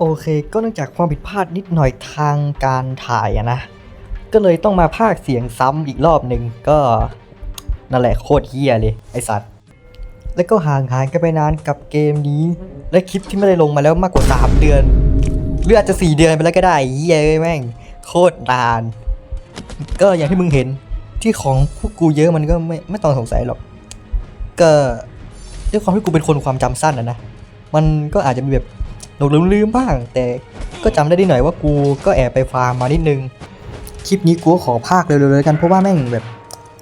โอเค ก็เนื่องจากความผิดพลาดนิดหน่อยทางการถ่ายอะนะ ก็เลยต้องมาพากเสียงซ้ำอีกรอบหนึ่งก็นั่นแหละโคตรเฮียเลยไอสัตว์ แล้วก็ห่างหายกันไปนานกับเกมนี้ และคลิปที่ไม่ได้ลงมาแล้วมากกว่า 3 เดือน หรืออาจจะ 4 เดือนไปแล้วก็ได้เฮียเอ้ยแม่ง โคตรนาน ก็อย่างที่มึงเห็นที่ของพวกกูเยอะมันก็ไม่ไม่ต้องสงสัยหรอก ก็ด้วยความที่กูเป็นคนความจำสั้นอะนะ มันก็อาจจะมีแบบ หลงลืมๆบ้าง แต่ก็จำได้ดีหน่อยว่ากูก็แอบไปฟาร์มมานิดนึง คลิปนี้กูขอภาคเร็วๆเลยกันเพราะว่าแม่งแบบ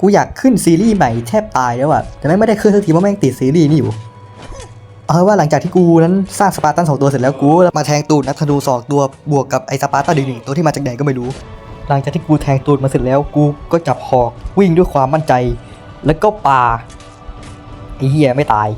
กูอยากขึ้นซีรีส์ใหม่แทบตายแล้วอะแต่แม่งไม่ได้ขึ้นสักทีเพราะแม่งติดซีรีส์นี่อยู่เอาว่าหลังจากที่กูนั้นสร้างสปาร์ตันสองตัวเสร็จแล้วกูมาแทงตูดนักธนูสองตัวบวกกับไอสปาร์ตันอีกหนึ่งตัวที่มาจากไหนก็ไม่รู้ หลังจากที่กูแทงตูดมาเสร็จแล้วกูก็จับหอกวิ่งด้วยความมั่นใจ แล้วก็ปาไอ้เหี้ยไม่ตาย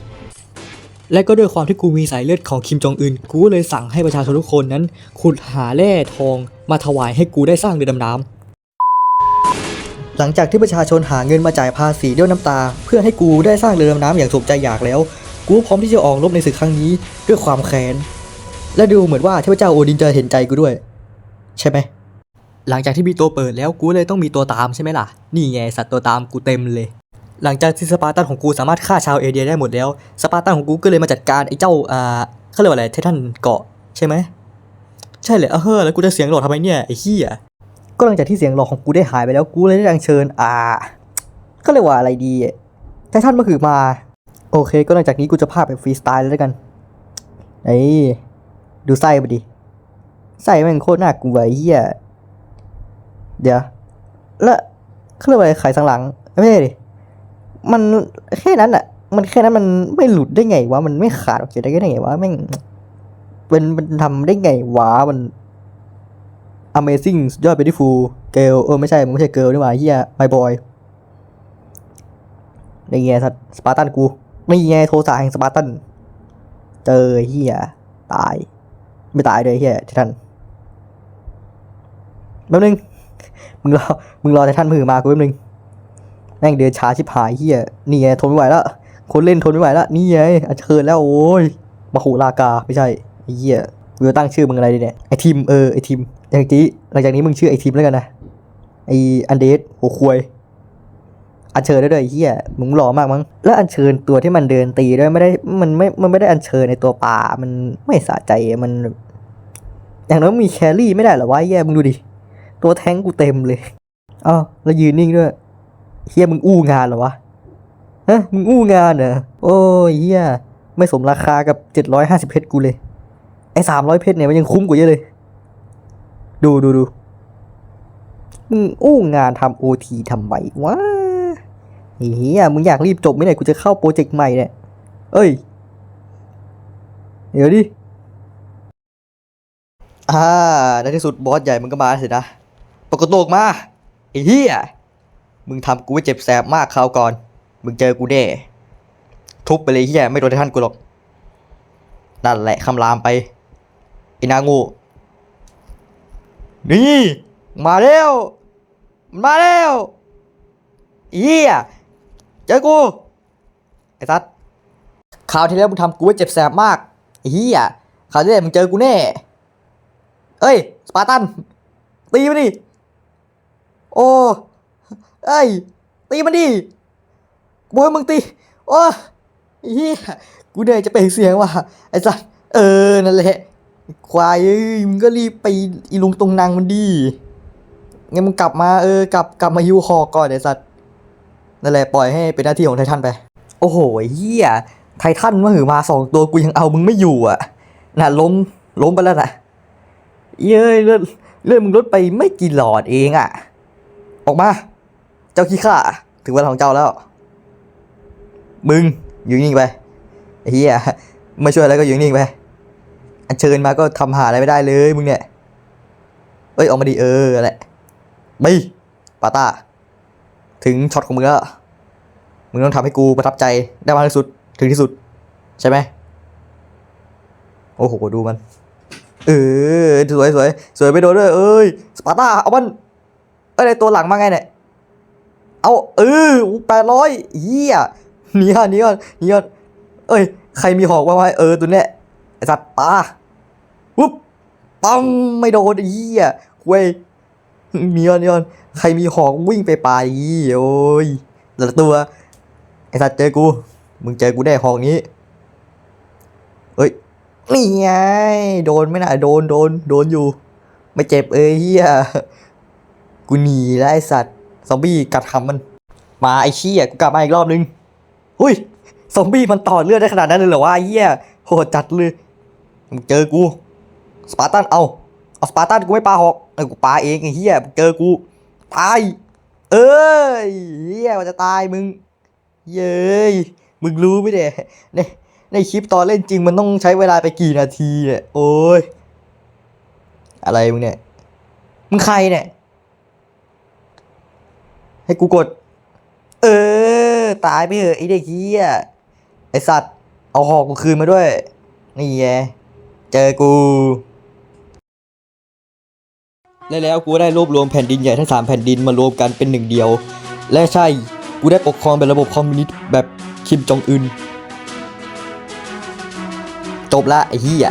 และก็ด้วยความที่กูมีสายเลือดของคิมจองอึนกูเลยสั่งให้ประชาชนทุกคนนั้น ขุดหาแร่ทองมาถวายให้กูได้สร้างเรือดำน้ำหลังจากที่ประชาชนหาเงินมาจ่ายภาษีด้วยน้ำตา เพื่อให้กูได้สร้างเรือดำน้ำอย่างสมใจอยากแล้ว กูพร้อมที่จะออกรบในศึกครั้งนี้ด้วยความแค้น และดูเหมือนว่าเทพเจ้าโอดินจะเห็นใจกูด้วย ใช่ไหมหลังจากที่มีตัวเปิดแล้วกูเลยต้องมีตัวตามใช่ไหมล่ะ นี่ไงสัตว์ตัวตามกูเต็มเลย หลังจากที่สปาร์ตันของกูสามารถฆ่าชาวเอเดียได้หมดแล้ว สปาร์ตันของกูก็เลยมาจัดการไอ้เจ้าอ่าเขาเรียกว่าอะไรไททันเกาะใช่ไหมใช่เลยเออเฮ้อแล้วกูจะเสียงหลอกทำไมเนี่ยไอ้เหี้ยก็หลังจากที่เสียงหลอกของกูได้หายไปแล้วกูเลยได้ดังเชิญอ่าก็เรียกว่าอะไรดีอะไททันมาคือมา โอเค ก็หลังจากนี้กูจะพาไปฟรีสไตล์เลยแล้วกันไอ้ดูไส้มาดิไส้แม่งโคตรน่ากลัวไอ้เหี้ยเดี๋ยวแล้วเขาเรียกว่าอะไรไข่สังหลังไม่ใช่ดิ มันแค่นั้นอะมันแค่นั้นมันไม่หลุดได้ไงวะ มันไม่ขาดออกจากได้ไงวะแม่งเป็นมันทำได้ไงวะมัน Amazing ยอด beautiful girl เออไม่ใช่มันไม่ใช่ girl นี่หว่าเฮีย my boy นี่ไงสัตสปาร์ตันกูนี่ไงโทสะแห่งสปาร์ตัน เจอเฮียตาย ไม่ตายเลยเฮียท่านแป๊บนึง มึงรอ มึงรอแต่ท่านมือมากูแป๊บนึง แม่งเดินช้าชิบหายเฮียนี่ไงทนไม่ไหวล้วคนเล่นทนไม่ไหวล้วนี่ไงอัญเชิญแล้วโอ้ยมาหูลากาไม่ใช่ไอ้เหี้ยกูจะตั้งชื่อมึงอะไรดีเนี่ยไอทีมเออไอทีมอย่างนี้หลังจากนี้มึงชื่อไอทีมแล้วกันนะไออันเดสหัวควยอัญเชิญได้ด้วยเหี้ยมึงหล่อมากมั้งแล้วอัญเชิญตัวที่มันเดินตีด้วยไม่ได้มันไม่มันไม่ได้อัญเชิญในตัวป่ามันไม่สะใจมัน อย่างน้อยมีแครี่ไม่ได้เหรอวะเหี้ยมึงดูดิตัวแทงกูเต็มเลยอ้าวแล้วยืนนิ่งด้วย เฮียมึงอู้งานเหรอวะฮะมึงอู้งานเหรอโอ้ยเฮียไม่สมราคากับเจ็ดร้อยห้าสิบเพชรกูเลย ไอ้สามร้อยเพชรเนี่ยมันยังคุ้มกว่าเยอะเลย ดูดูดูมึงอู้งานทำโอทีทำไมวะไอเฮียมึงอยากรีบจบไหมเนี่ยกูจะเข้าโปรเจกต์ใหม่เนี่ยเอ้ย เดี๋ยวดิอ่าในที่สุดบอสใหญ่มึงก็มาสินะ ปรากฏโลกมาไอ้เฮีย มึงทำกูไว้เจ็บแสบมากคราวก่อน มึงเจอกูแน่ ทุบไปเลยเฮียไม่โดนท่านกูหรอก นั่นแหละคำรามไปไอ้นางู นี่ มาแล้วมาแล้วเฮียเจอกู ไอ้ทัดคราวที่แล้วมึงทำกูไว้เจ็บแสบมากเฮียคราวที่แล้วมึงเจอกูแน่ เอ้ย สปาร์ตัน ตีมาดิ โอ้ เอ้ย ตีมันดิบอยมึงตี โอ้เฮียกูเหนื่อยจะเปล่งเสียงว่ะ ไอ้สัสเออ นั่นแหละ ควายเอ้ย มึงก็รีบไปอีลุงตรงนางมันดีงั้นมึงกลับมาเออกลับกลับมาฮิวคอก่อนไอ้สัสนั่นแหละปล่อยให้เป็นหน้าที่ของไททันไป โอ้โหเฮียไททันมาหือมาสองตัวกูยังเอามึงไม่อยู่อะ น่ะล้มล้มไปแล้วน่ะเย้ยเลือดเลือดมึงลดไปไม่กี่หลอดเองอะ ออกมา จ้าขี้ข้าถึงเวลาของเจ้าแล้ว มึงอยู่นิ่งไปไอ้เฮียไม่ช่วยอะไรก็อยู่นิ่งไปอันเชิญมาก็ทำหาอะไรไม่ได้เลยมึงเนี่ยเอ้ยออกมาดีเออแหละไปปาตาถึงช็อตของมึงแล้วมึงต้องทำให้กูประทับใจได้มากที่สุดถึงที่สุด ใช่ไหมโอ้โหดูมัน เออสวยสวยสวยไปโดนด้วยเอ้ยสปาร์ต้าเอามันเอ้ยตัวหลังมาไงเนี่ย เอาเออแปดร้อยเฮียนี่อนหนีก่อนหนีก่อนเอ้ย ใครมีหอกบ้างวะเออตัวเนี้ยไอสัตว์ปาปุ๊บปังไม่โดนเหี้ยเว้ยมีออนมีออนใครมีหอกวิ่งไปปลาอีโอ้ยแต่ละตัวไอสัตว์เจอกู มึงเจอกูได้หอกนี้ เอ้ยนี่ไงโดนไม่น่ะโดนโดนโดนอยู่ ไม่เจ็บเอ้ยเฮียกูหนีแล้วไอ้สัตว์ ซอมบี้กัดหำมัน มาไอ้เชี่ยกูกลับมาอีกรอบนึงหุ้ยซอมบี้มันต่อเลือดได้ขนาดนั้นเลยเหรอวะไอ้เหี้ยโหดจัดเลยมึงเจอกูสปาร์ตันเอาเอาสปาร์ตันกูไม่ปาหอกเออกูปาเองไอ้เหี้ยมึงเจอกูตายเอ้ยเหี้ยมันจะตายมึง เย้ยมึงรู้ไหมเนี่ยในในคลิปตอนเล่นจริงมันต้องใช้เวลาไปกี่นาทีเนี่ยโอ้ยอะไรมึงเนี่ยมึงใครเนี่ย ให้กูกด เออ ตายไปเถอะไอเด็กเฮียไอสัตว์ เอาหอกกูคืนมาด้วย นี่ไงเจอกู และแล้วกูได้รวบรวมแผ่นดินใหญ่ทั้งสามแผ่นดินมารวมกันเป็นหนึ่งเดียว และใช่ กูได้ปกครองเป็นระบบคอมมิวนิสต์แบบคิมจองอึน จบละไอ้เหี้ย